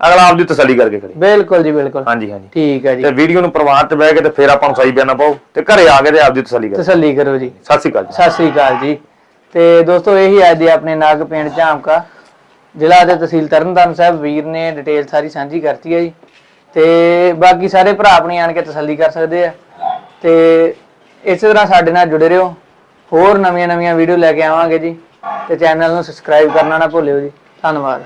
ਅਗਲਾ ਆਪਦੀ ਤਸੱਲੀ ਕਰਕੇ ਖੜੇ। ਬਿਲਕੁਲ ਜੀ ਬਿਲਕੁਲ। ਹਾਂਜੀ ਹਾਂਜੀ। ਠੀਕ ਹੈ ਜੀ। ਤੇ ਵੀਡੀਓ ਨੂੰ ਪਰਿਵਾਰ 'ਚ ਬਹਿ ਕੇ ਤੇ ਫਿਰ ਆਪਾਂ ਨੂੰ ਸਹੀ ਬਿਆਨਾ ਪਾਓ ਤੇ ਘਰੇ ਆ ਕੇ ਤੇ ਆਪਦੀ ਤਸੱਲੀ ਕਰੋ। ਤਸੱਲੀ ਕਰੋ ਜੀ। ਸਤਿ ਸ਼੍ਰੀ ਅਕਾਲ ਜੀ। ਸਤਿ ਸ੍ਰੀ ਅਕਾਲ ਜੀ। ਤੇ ਦੋਸਤੋ ਇਹੀ ਅੱਜ ਦੇ ਆਪਣੇ ਨਾਗ ਪਿੰਡ ਝਾਮਕਾ ਜ਼ਿਲ੍ਹਾ ਤੇ ਤਹਿਸੀਲ ਤਰਨਤਾਰਨ ਸਾਹਿਬ। ਵੀਰ ਨੇ ਡਿਟੇਲ ਸਾਰੀ ਸਾਂਝੀ ਕਰਤੀ ਹੈ ਜੀ। ਤੇ ਬਾਕੀ ਸਾਰੇ ਭਰਾ ਆਪਣੀ ਆਣ ਕੇ ਤਸੱਲੀ ਕਰ ਸਕਦੇ ਆ। ਤੇ ਇਸੇ ਤਰ੍ਹਾਂ ਸਾਡੇ ਨਾਲ ਜੁੜੇ ਰਹੋ। ਹੋਰ ਨਵੀਆਂ ਨਵੀਆਂ ਵੀਡੀਓ ਲੈ ਕੇ ਆਵਾਂਗੇ ਜੀ। ਤੇ ਚੈਨਲ ਨੂੰ ਸਬਸਕ੍ਰਾਈਬ ਕਰਨਾ ਨਾ ਭੁੱਲਿਓ ਜੀ। ਧੰਨਵਾਦ।